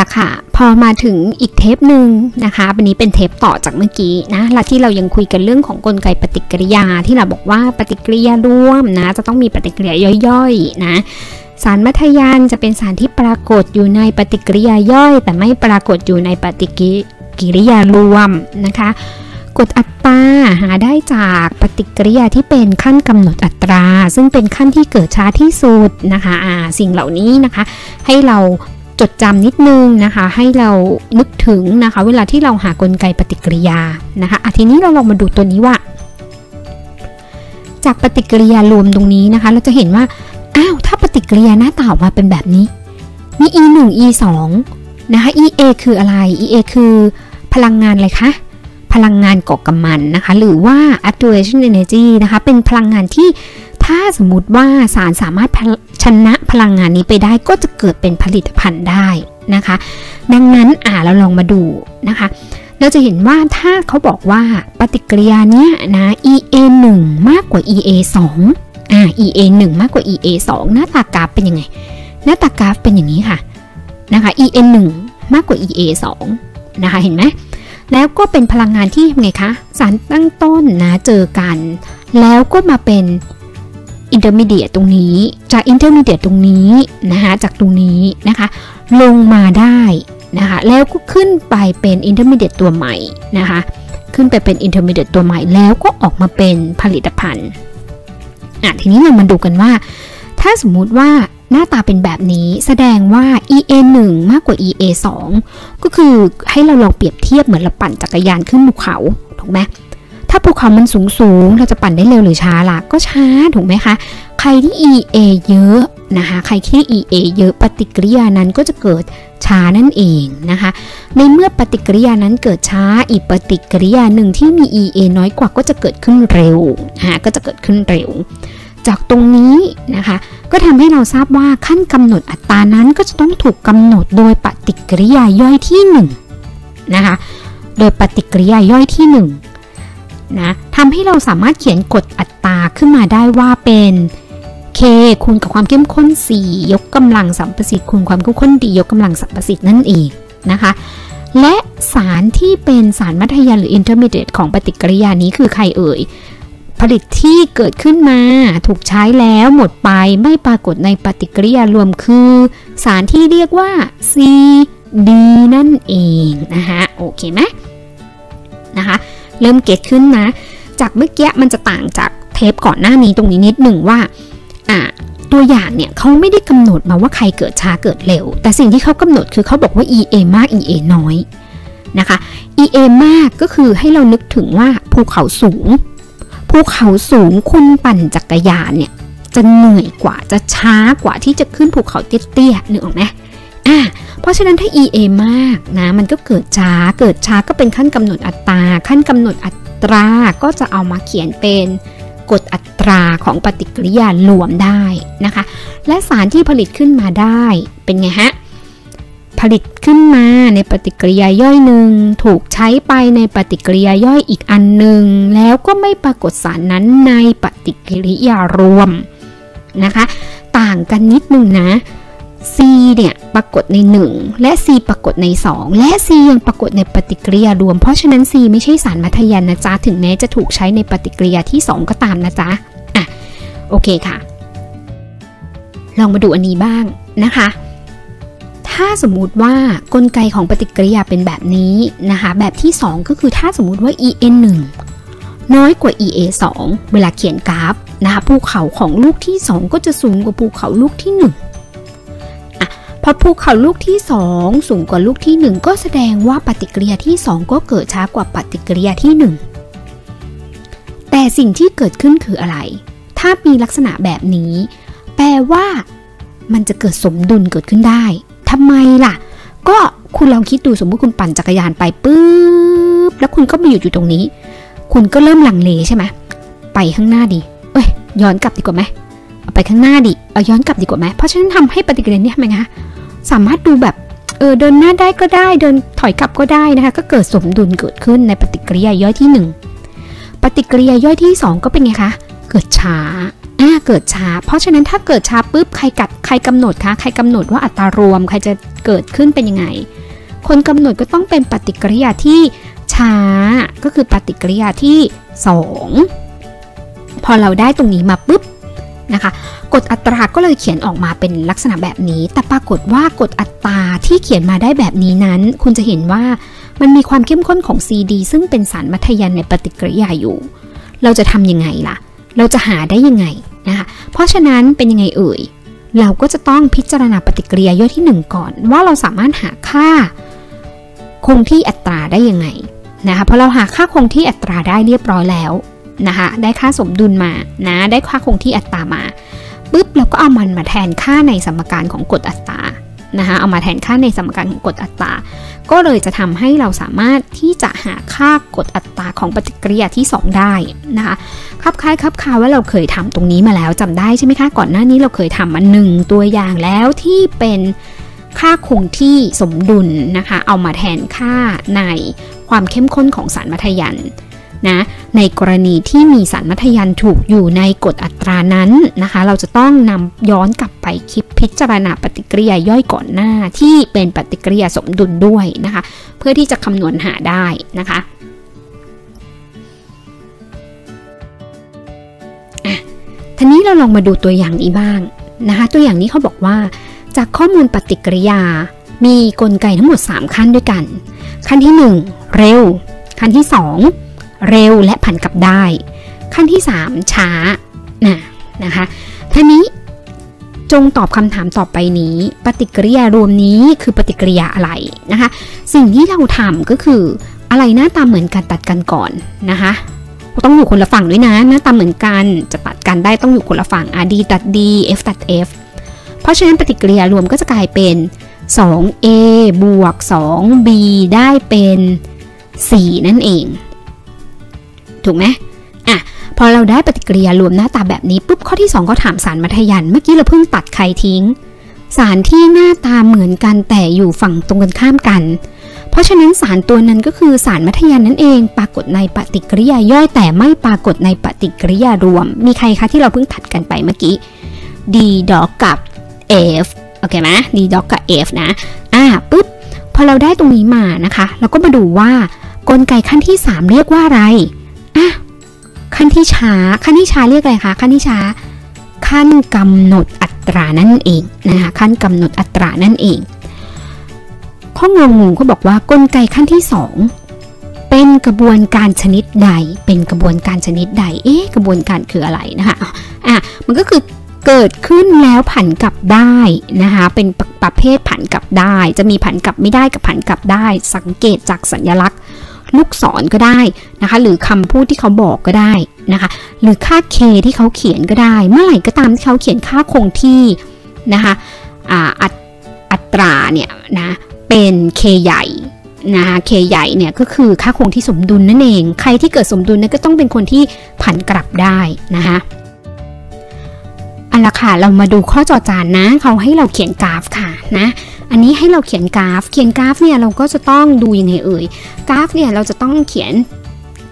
ละค่ะ พอมาถึงอีกเทปหนึ่งนะคะวันนี้เป็นเทปต่อจากเมื่อกี้นะและที่เรายังคุยกันเรื่องของกลไกปฏิกิริยา ที่เราบอกว่าปฏิกิริยาร่วมนะ จะต้องมีปฏิกิริยาย่อยๆ นะสารมัธยานจะเป็นสารที่ปรากฏอยู่ในปฏิกิริยาย่อย แต่ไม่ปรากฏอยู่ในปฏิกิริยารวมนะคะ กฎอัตราหาได้จากปฏิกิริยาที่เป็นขั้นกำหนดอัตรา ซึ่งเป็นขั้นที่เกิดช้าที่สุดนะคะสิ่งเหล่านี้นะคะ ให้เรา จดจำนิดนึงนะคะ ให้เรานึกถึงนะคะ เวลาที่เราหากลไกปฏิกิริยานะคะอะทีนี้เราลองมาดูตัวนี้ว่า จากปฏิกิริยารวมตรงนี้นะคะ เราจะเห็นว่าอ้าวถ้าปฏิกิริยาหน้าตาออกมาเป็นแบบนี้มี e 1 e 2นะคะ ea คืออะไร ea คือพลังงานอะไรคะพลังงานก่อกำมันนะคะ หรือว่า activation energy นะคะ เป็นพลังงานที่ ถ้าสมมติว่าสารสามารถชนะพลังงานนี้ไปได้ก็จะเกิดเป็นผลิตภัณฑ์ได้นะคะ ดังนั้นอ่าเราลองมาดูนะคะ เราจะเห็นว่าถ้าเขาบอกว่าปฏิกิริยาเนี้ยนะ EA 1มากกว่า EA 2อ่า EA 1มากกว่า EA 2หน้าตากราฟเป็นยังไง หน้าตากราฟเป็นอย่างนี้ค่ะนะคะ EA 1มากกว่า EA 2นะคะเห็นไหมแล้วก็เป็นพลังงานที่ไงคะ สารตั้งต้นนะเจอกัน แล้วก็มาเป็น อินเตอร์มีเดียตรงนี้ จากอินเตอร์มีเดียตรงนี้นะคะจากตรงนี้นะคะ ลงมาได้นะคะแล้วก็ขึ้นไปเป็นอินเตอร์มีเดียตัวใหม่นะคะขึ้นไปเป็นอินเตอร์มีเดียตัวใหม่แล้วก็ออกมาเป็นผลิตภัณฑ์อะทีนี้เรามาดูกันว่า ถ้าสมมุติว่าหน้าตาเป็นแบบนี้แสดงว่า EA 1มากกว่า EA 2ก็คือให้เราลองเปรียบเทียบเหมือนเราปั่นจักรยานขึ้นภูเขาถูกไหม ถ้าภูเขามันสูงสูงเราจะปั่นได้เร็วหรือช้าล่ะ ก็ช้าถูกไหมคะ ใครที่ EA เยอะนะคะ ใครที่ EA เยอะปฏิกิริยานั้นก็จะเกิดช้านั่นเองนะคะ ในเมื่อปฏิกิริยานั้นเกิดช้าอีกปฏิกิริยาหนึ่งที่มี EA น้อยกว่าก็จะเกิดขึ้นเร็วนะคะก็จะเกิดขึ้นเร็ว จากตรงนี้นะคะ ก็ทำให้เราทราบว่าขั้นกำหนดอัตรานั้นก็จะต้องถูกกำหนดโดยปฏิกิริยาย่อยที่1นะคะโดยปฏิกิริยาย่อยที่ 1 นะทำให้เราสามารถเขียนกฎอัตราขึ้นมาได้ว่าเป็น k คูณกับความเข้มข้น 4 ยกกำลังสัมประสิทธิ์คูณความเข้มข้นดียกกำลังสัมประสิทธิ์นั่นเองนะคะ และสารที่เป็นสารมัธยมหรือ intermediate ของปฏิกิริยานี้คือใครเอ่ย ผลิตที่เกิดขึ้นมาถูกใช้แล้วหมดไปไม่ปรากฏในปฏิกิริยารวมคือ สารที่เรียกว่า C D นั่นเองนะคะโอเคไหมนะคะ เริ่มเก็ตขึ้นนะ จากเมื่อกี้มันจะต่างจากเทปก่อนหน้านี้ตรงนี้นิดหนึ่งว่าอะตัวอย่างเนี่ยเขาไม่ได้กำหนดมาว่าใครเกิดช้าเกิดเร็ว แต่สิ่งที่เขากำหนดคือเขาบอกว่า EA มาก EA น้อยนะคะ EA มากก็คือให้เรานึกถึงว่าภูเขาสูง ภูเขาสูงคุณปั่นจักรยานเนี่ยจะเหนื่อยกว่าจะช้ากว่าที่จะขึ้นภูเขาเตี้ยๆนึกออกไหม เพราะฉะนั้นถ้า EA มากนะมันก็เกิดช้า เกิดช้าก็เป็นขั้นกำหนดอัตรา ขั้นกำหนดอัตราก็จะเอามาเขียนเป็นกฎอัตราของปฏิกิริยารวมได้นะคะ และสารที่ผลิตขึ้นมาได้เป็นไงฮะผลิตขึ้นมาในปฏิกิริยาย่อยหนึ่งถูกใช้ไปในปฏิกิริยาย่อยอีกอันหนึ่งแล้วก็ไม่ปรากฏสารนั้นในปฏิกิริยารวมนะคะ ต่างกันนิดนึงนะ C เนี่ยปรากฏใน 1 และ C ปรากฏใน 2 และ C ยังปรากฏในปฏิกิริยารวม เพราะฉะนั้น C ไม่ใช่สารมัธยันนะจ๊ะ ถึงแม้จะถูกใช้ในปฏิกิริยาที่ 2 ก็ตามนะจ๊ะ อะ โอเคค่ะ ลองมาดูอันนี้บ้างนะคะ ถ้าสมมุติว่ากลไกของปฏิกิริยาเป็นแบบนี้นะคะ แบบที่ 2 ก็คือถ้าสมมุติว่า EN 1น้อยกว่า EA 2เวลาเขียนกราฟนะคะภูเขาของลูกที่ 2 ก็จะสูงกว่าภูเขาลูกที่ 1 พอภูเขาลูกที่ 2 สูงกว่าลูกที่ 1 ก็แสดงว่าปฏิกิริยาที่ 2 ก็เกิดช้ากว่าปฏิกิริยาที่ 1 แต่สิ่งที่เกิดขึ้นคืออะไร ถ้ามีลักษณะแบบนี้ แปลว่า มันจะเกิดสมดุลเกิดขึ้นได้ทำไมล่ะ ก็คุณลองคิดดูสมมติคุณปั่นจักรยานไปปุ๊บแล้วคุณก็มาอยู่อยู่ตรงนี้ คุณก็เริ่มลังเลใช่ไหมไปข้างหน้าดี เอ้ยย้อนกลับดีกว่าไหม เอาไปข้างหน้าดิ เอาย้อนกลับดีกว่าไหม เพราะฉะนั้นทำให้ปฏิกิริยานี้ทำไมคะสามารถดูแบบเออเดินหน้าได้ก็ได้ เดินถอยกลับก็ได้นะคะ ก็เกิดสมดุลเกิดขึ้นในปฏิกิริยาย่อยที่ 1 ปฏิกิริยาย่อยที่ 2 ก็เป็นไงคะ เกิดช้าอ่าเกิดช้า เพราะฉะนั้นถ้าเกิดช้าปุ๊บใครกัดใครกำหนดคะใครกำหนดว่าอัตรารวมใครจะเกิดขึ้นเป็นยังไง คนกำหนดก็ต้องเป็นปฏิกิริยาที่ช้า ก็คือปฏิกิริยาที่ 2 พอเราได้ตรงนี้มาปุ๊บ นะคะกฎอัตราก็เลยเขียนออกมาเป็นลักษณะแบบนี้ แต่ปรากฏว่ากฎอัตราที่เขียนมาได้แบบนี้นั้น คุณจะเห็นว่ามันมีความเข้มข้นของ CD ซึ่งเป็นสารมัธยันในปฏิกิริยาอยู่ เราจะทำยังไงล่ะ เราจะหาได้ยังไงนะคะ เพราะฉะนั้นเป็นยังไงเอ่ย เราก็จะต้องพิจารณาปฏิกิริยาย่อยที่ 1 ก่อน ว่าเราสามารถหาค่าคงที่อัตราได้ยังไงนะคะพอเราหาค่าคงที่อัตราได้เรียบร้อยแล้ว นะคะได้ค่าสมดุลมานะได้ค่าคงที่อัตรามาปุ๊บเราก็เอามันมาแทนค่าในสมการของกฎอัตรานะคะเอามาแทนค่าในสมการของกฎอัตราก็เลยจะทำให้เราสามารถที่จะหาค่ากฎอัตราของปฏิกิริยาที่ 2 ได้นะคะคับคล้ายคับคาว่าเราเคยทำตรงนี้มาแล้วจำได้ใช่ไหมคะก่อนหน้านี้เราเคยทำมาหนึ่งตัวอย่างแล้วที่เป็นค่าคงที่สมดุลนะคะ เอามาแทนค่าในความเข้มข้นของสารมัธยัน นะในกรณีที่มีสารมัธยันถูกอยู่ในกฎอัตรานั้นนะคะ เราจะต้องนำย้อนกลับไปคิดพิจารณาปฏิกิริยาย่อยก่อนหน้าที่เป็นปฏิกิริยาสมดุลด้วยนะคะ เพื่อที่จะคำนวณหาได้นะคะทีนี้เราลองมาดูตัวอย่างนี้บ้างนะคะ ตัวอย่างนี้เขาบอกว่า จากข้อมูลปฏิกิริยา มีกลไกทั้งหมด 3 ขั้นด้วยกัน ขั้นที่ 1 เร็ว ขั้นที่ 2 เร็วและผันกลับได้ ขั้นที่ 3 ช้านะนะคะท่านี้จงตอบคำถามต่อไปนี้ ปฏิกิริยารวมนี้คือปฏิกิริยาอะไรนะคะ สิ่งที่เราทำก็คืออะไรหน้าตาเหมือนกันตัดกันก่อนนะคะต้องอยู่คนละฝั่งด้วยนะหน้าตาเหมือนกันจะตัดกันได้ต้องอยู่คนละฝั่ง R D ตัด D F ตัด F เพราะฉะนั้นปฏิกิริยารวมก็จะกลายเป็น 2A บวก 2B ได้เป็น 4 นั่นเอง ถูกไหมอะพอเราได้ปฏิกิริยารวมหน้าตาแบบนี้ปุ๊บข้อที่ 2 ก็ถามสารมัธยันเมื่อกี้เราเพิ่งตัดใครทิ้ง สารที่หน้าตาเหมือนกันแต่อยู่ฝั่งตรงกันข้ามกัน เพราะฉะนั้นสารตัวนั้นก็คือสารมัธยันนั่นเอง ปรากฏในปฏิกิริยาย่อยแต่ไม่ปรากฏในปฏิกิริยารวม มีใครคะที่เราเพิ่งตัดกันไปเมื่อกี้ D ดอกกับ F โอเคไหม D ดอกกับ F นะอ่าปุ๊บพอเราได้ตรงนี้มานะคะ เราก็มาดูว่ากลไกขั้นที่ 3 เรียกว่าอะไร ขั้นที่ช้า ขั้นที่ช้าเรียกอะไรคะ ขั้นที่ช้า ขั้นกำหนดอัตรานั่นเองนะคะ ขั้นกำหนดอัตรานั่นเอง ข้องงงูเขาบอกว่ากลไกขั้นที่ 2 เป็นกระบวนการชนิดใด เป็นกระบวนการชนิดใด เอ๊ะ กระบวนการคืออะไรนะคะ อะ มันก็คือเกิดขึ้นแล้วผันกลับได้นะคะ เป็นประเภทผันกลับได้ จะมีผันกลับไม่ได้กับผันกลับได้ สังเกตจากสัญลักษณ์ ลูกศรก็ได้นะคะ หรือคำพูดที่เขาบอกก็ได้นะคะ หรือค่า k ที่เขาเขียนก็ได้ เมื่อไหร่ก็ตามที่เขาเขียนค่าคงที่นะคะอัอัตราเนี่ยนะเป็น k ใหญ่นะคะ k ใหญ่เนี่ยก็คือค่าคงที่สมดุลนั่นเอง ใครที่เกิดสมดุลนั่นก็ต้องเป็นคนที่ผันกลับได้นะคะอันละค่ะ เรามาดูข้อจอจานนะ เขาให้เราเขียนกราฟค่ะนะ อันนี้ให้เราเขียนกราฟ เขียนกราฟเนี่ยเราก็จะต้องดูยังไงเอ่ย กราฟเนี่ยเราจะต้องเขียน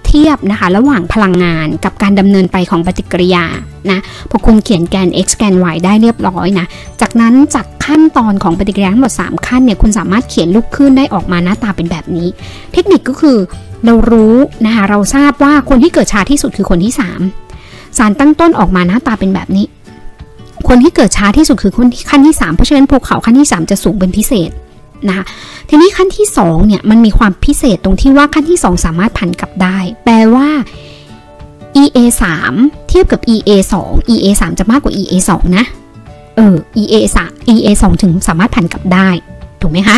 เทียบนะคะระหว่างพลังงานกับการดำเนินไปของปฏิกิริยานะพอคุณเขียนแกน x แกน y ได้เรียบร้อยนะ จากนั้นจากขั้นตอนของปฏิกิริยาทั้งหมด 3 ขั้นเนี่ยคุณสามารถเขียนลูกขึ้นได้ออกมาหน้าตาเป็นแบบนี้ เทคนิคก็คือเรารู้นะคะเราทราบว่าคนที่เกิดช้าที่สุดคือคนที่ 3 สารตั้งต้นออกมาหน้าตาเป็นแบบนี้ คนที่เกิดช้าที่สุดคือคนที่ขั้นที่ 3 เพราะฉะนั้นภูเขาขั้นที่ 3 จะสูงเป็นพิเศษนะคะทีนี้ขั้นที่2เนี่ยมันมีความพิเศษตรงที่ว่าขั้นที่ 2 สามารถผันกลับได้ แปลว่า EA 3เทียบกับ EA 2 EA 3จะมากกว่า EA 2นะ เออ EA 3 EA 2ถึงสามารถผันกลับได้ ถูกไหมคะ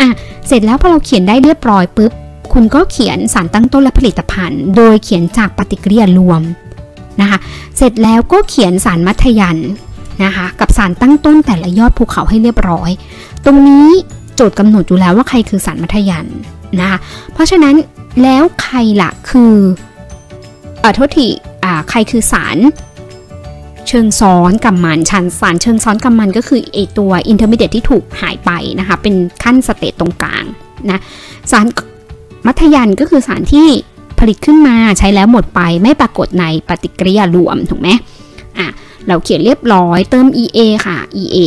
อะ เสร็จแล้วพอเราเขียนได้เรียบร้อยปุ๊บ คุณก็เขียนสารตั้งต้นและผลิตภัณฑ์ โดยเขียนจากปฏิกิริยารวมนะคะ เสร็จแล้วก็เขียนสารมัธยัน นะคะกับสารตั้งต้นแต่ละยอดภูเขาให้เรียบร้อย ตรงนี้โจทย์กำหนดอยู่แล้วว่าใครคือสารมัธยันนะคะเพราะฉะนั้นแล้วใครละคือเออโทษทีอ่าใครคือสารเชิงซ้อนกับมันชันสารเชิงซ้อนกับมันก็คือไอตัวอินเทอร์มีเดียที่ถูกหายไปนะคะเป็นขั้นสเตตตรงกลางนะสารมัธยันก็คือสารที่ผลิตขึ้นมาใช้แล้วหมดไปไม่ปรากฏในปฏิกิริยารวมถูกไหม อะเราเขียนเรียบร้อยเติม EA ค่ะ EA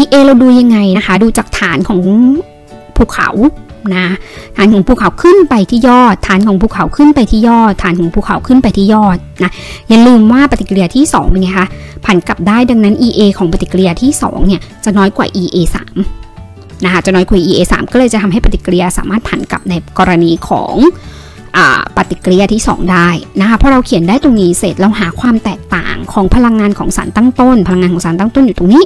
EA เราดูยังไงนะคะ ดูจากฐานของภูเขานะฐานของภูเขาขึ้นไปที่ยอด ฐานของภูเขาขึ้นไปที่ยอด ฐานของภูเขาขึ้นไปที่ยอดนะอย่าลืมว่าปฏิกิริยาที่2เป็นไงคะผันกลับได้ดังนั้น EA ของปฏิกิริยาที่2เนี่ยจะน้อยกว่า EA 3นะคะจะน้อยกว่า EA 3ก็เลยจะทำให้ปฏิกิริยาสามารถผันกลับในกรณีของ ปฏิกิริยาที่ 2 ได้นะคะพอเราเขียนได้ตรงนี้เสร็จเราหาความแตกต่างของพลังงานของสารตั้งต้น พลังงานของสารตั้งต้นอยู่ตรงนี้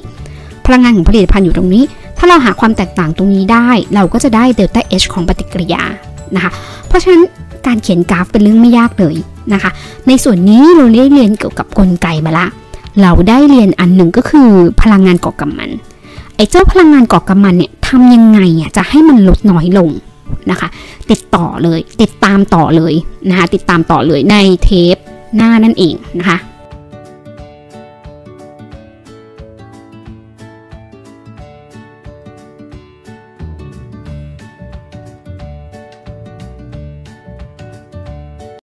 พลังงานของผลิตภัณฑ์อยู่ตรงนี้ ถ้าเราหาความแตกต่างตรงนี้ได้ เราก็จะได้เดลต้า H ของปฏิกิริยานะคะเพราะฉะนั้นการเขียนกราฟเป็นเรื่องไม่ยากเลยนะคะ ในส่วนนี้เราได้เรียนเกี่ยวกับกลไกมาละ เราได้เรียนอันหนึ่งก็คือพลังงานก่อกำมันไอ้เจ้าพลังงานก่อกำมันเนี่ยทำยังไงอะจะให้มันลดน้อยลง นะคะ ติดต่อเลย ติดตามต่อเลยนะคะ ติดตามต่อเลยในเทปหน้านั่นเองนะคะ